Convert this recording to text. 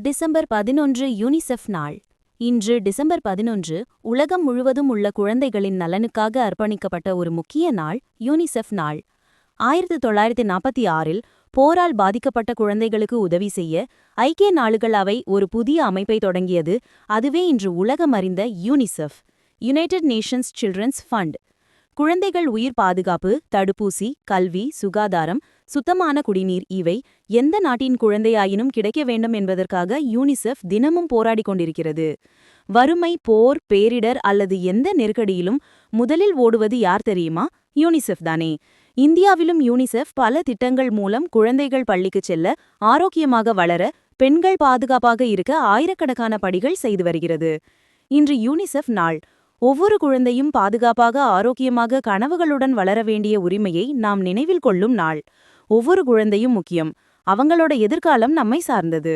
December பதினொன்று UNICEF நாள். இன்று டிசம்பர் பதினொன்று உலகம் முழுவதும் உள்ள குழந்தைகளின் நலனுக்காக அர்ப்பணிக்கப்பட்ட ஒரு முக்கிய நாள் யூனிசெஃப் நாள். ஆயிரத்தி தொள்ளாயிரத்தி நாற்பத்தி ஆறில் போரால் பாதிக்கப்பட்ட குழந்தைகளுக்கு உதவி செய்ய ஐக்கிய நாடுகள் அவை ஒரு புதிய அமைப்பை தொடங்கியது. அதுவே இன்று உலகம் அறிந்த UNICEF. United Nations Children's Fund. குழந்தைகள் உயிர் பாதுகாப்பு தடுப்பூசி கல்வி சுகாதாரம் சுத்தமான குடிநீர் இவை எந்த நாட்டின் குழந்தையாயினும் கிடைக்க வேண்டும் என்பதற்காக யூனிசெஃப் தினமும் போராடிக் கொண்டிருக்கிறது. வறுமை போர் பேரிடர் அல்லது எந்த நெருக்கடியிலும் முதலில் ஓடுவது யார் தெரியுமா? யூனிசெஃப் தானே. இந்தியாவிலும் யூனிசெஃப் பல திட்டங்கள் மூலம் குழந்தைகள் பள்ளிக்கு செல்ல ஆரோக்கியமாக வளர பெண்கள் பாதுகாப்பாக இருக்க ஆயிரக்கணக்கான படிகள் செய்து வருகிறது. இன்று யூனிசெஃப் நாள். ஒவ்வொரு குழந்தையும் பாதுகாப்பாக ஆரோக்கியமாக கனவுகளுடன் வளர வேண்டிய உரிமையை நாம் நினைவில் கொள்ளும் நாள். ஒவ்வொரு குழந்தையும் முக்கியம். அவங்களோட எதிர்காலம் நம்மை சார்ந்தது.